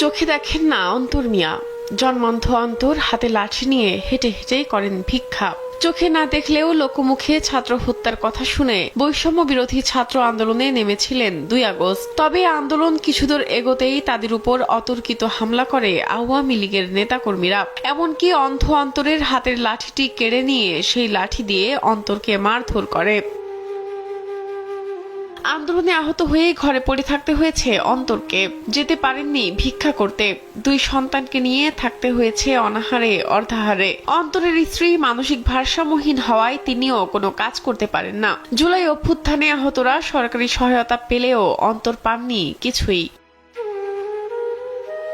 চোখে দেখেন না, অন্তর মিয়া। জন্মন্ধ অন্তর হাতে লাঠি নিয়ে হেঁটে হেঁটেই করেন ভিক্ষা। চোখে না দেখলেও লোকমুখে ছাত্র হত্যার কথা শুনে বৈষম্য বিরোধী ছাত্র আন্দোলনে নেমেছিলেন দুই আগস্ট। তবে আন্দোলন কিছুদূর এগোতেই তাদের উপর অতর্কিত হামলা করে আওয়ামী লীগের নেতাকর্মীরা। এমনকি অন্ধ অন্তরের হাতের লাঠিটি কেড়ে নিয়ে সেই লাঠি দিয়ে অন্তরকে মারধর করে। আন্দোলনে আহত হয়ে ঘরে পড়ে থাকতে হয়েছে অন্তরকে। যেতে পারেননি ভিক্ষা করতে। দুই সন্তানকে নিয়ে থাকতে হয়েছে অনাহারে, অর্ধাহারে। অন্তরের স্ত্রী মানসিক ভারসাম্যহীন হওয়ায় তিনিও কোনো কাজ করতে পারেন না। জুলাই অভ্যুত্থানে আহতরা সরকারি সহায়তা পেলেও অন্তর পাননি কিছুই।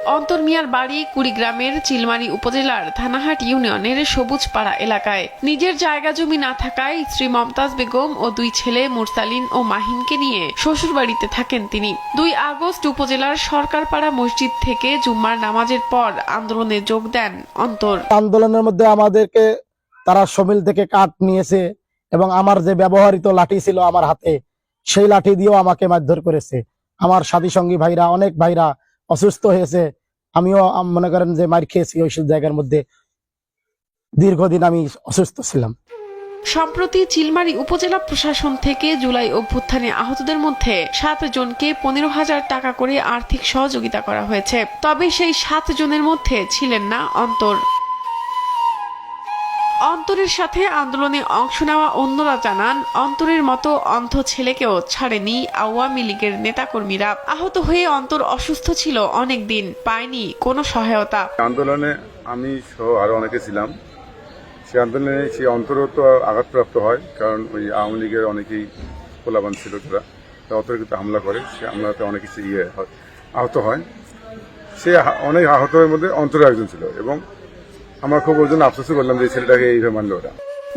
অন্তর মিয়ার বাড়ি কুড়িগ্রামের চিলমারি উপজেলার থানাহাট ইউনিয়নের সবুজপাড়া এলাকায়। নিজের জায়গা জমি না থাকায় স্ত্রী মমতাজ বেগম ও দুই ছেলে মুরসালিন ও মাহিনকে নিয়ে শ্বশুরবাড়িতে থাকেন তিনি। দুই আগস্ট উপজেলার সরকারপাড়া মসজিদ থেকে জুম্মার নামাজের পর আন্দোলনে যোগ দেন অন্তর। আন্দোলনের মধ্যে আমাদেরকে তারা সমিল থেকে কাঠ নিয়েছে এবং আমার যে ব্যবহৃত লাঠি ছিল আমার হাতে, সেই লাঠি দিয়েও আমাকে মারধর করেছে। আমার সাথী সঙ্গী ভাইরা, অনেক ভাইরা অসুস্থ হয়েছে। আমিও মনে করেন যে মার খেয়েছি ওইসব জায়গার মধ্যে। দীর্ঘদিন আমি অসুস্থ ছিলাম। সম্প্রতি চিলমারি উপজেলা প্রশাসন থেকে জুলাই অভ্যুত্থানে আহতদের মধ্যে সাত জনকে পনেরো হাজার টাকা করে আর্থিক সহযোগিতা করা হয়েছে। তবে সেই সাত জনের মধ্যে ছিলেন না অন্তর। অন্তরের সাথে আন্দোলনে অংশ নেওয়া অন্যরা জানান, অন্তরের মতো অন্ধ ছেলেকেও ছাড়েনি আওয়ামী লীগের নেতাকর্মীরা। আহত হয়ে অন্তর অসুস্থ ছিল অনেক দিন, পায়নি কোনো সহায়তা। আন্দোলনে আমি সহ আরও অনেকে ছিলাম। সে আন্দোলনে সেই অন্তরও তো আঘাতপ্রাপ্ত হয়, কারণ ওই আওয়ামী লীগের অনেকেই পোলাবান ছিল তারা। অতর্কিত হামলা করে, সে হামলাতে অনেক কিছু ইয়ে হয়, আহত হয়। সে অনেক আহতের মধ্যে অন্তর একজন ছিল এবং আমরা খুব ওর জন্য আফসোসও করলাম যে ছেলেটাকে এইভাবে মারলো ওরা।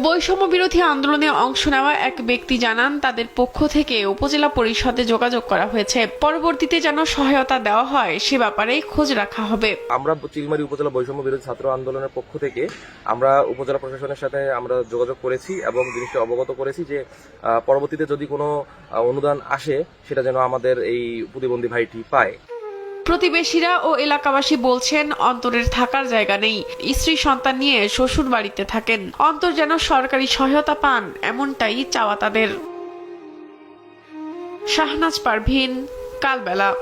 বৈষম্য বিরোধী আন্দোলনে অংশ নেওয়া এক ব্যক্তি জানান তাদের পক্ষ থেকে উপজেলা পরিষদে যোগাযোগ করা হয়েছে। পরবর্তীতে যেন সহায়তা দেওয়া হয় সে ব্যাপারে খোঁজ রাখা হবে। আমরা চিলমারি উপজেলা বৈষম্য বিরোধী ছাত্র আন্দোলনের পক্ষ থেকে আমরা উপজেলা প্রশাসনের সাথে আমরা যোগাযোগ করেছি এবং জিনিসটা অবগত করেছি যে পরবর্তীতে যদি কোনো অনুদান আসে সেটা যেন আমাদের এই প্রতিবন্ধী ভাইটি পায়। প্রতিবেশীরা ও এলাকাবাসী বলছেন, অন্তরের থাকার জায়গা নেই। স্ত্রী সন্তান নিয়ে শ্বশুর বাড়িতে থাকেন। অন্তর যেন সরকারি সহায়তা পান, এমনটাই চাওয়া তাদের। শাহনাজ পারভিন, কালবেলা।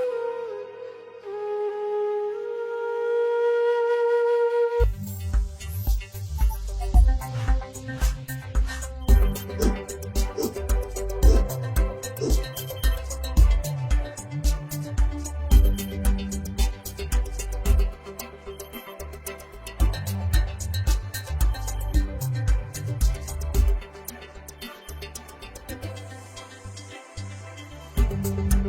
you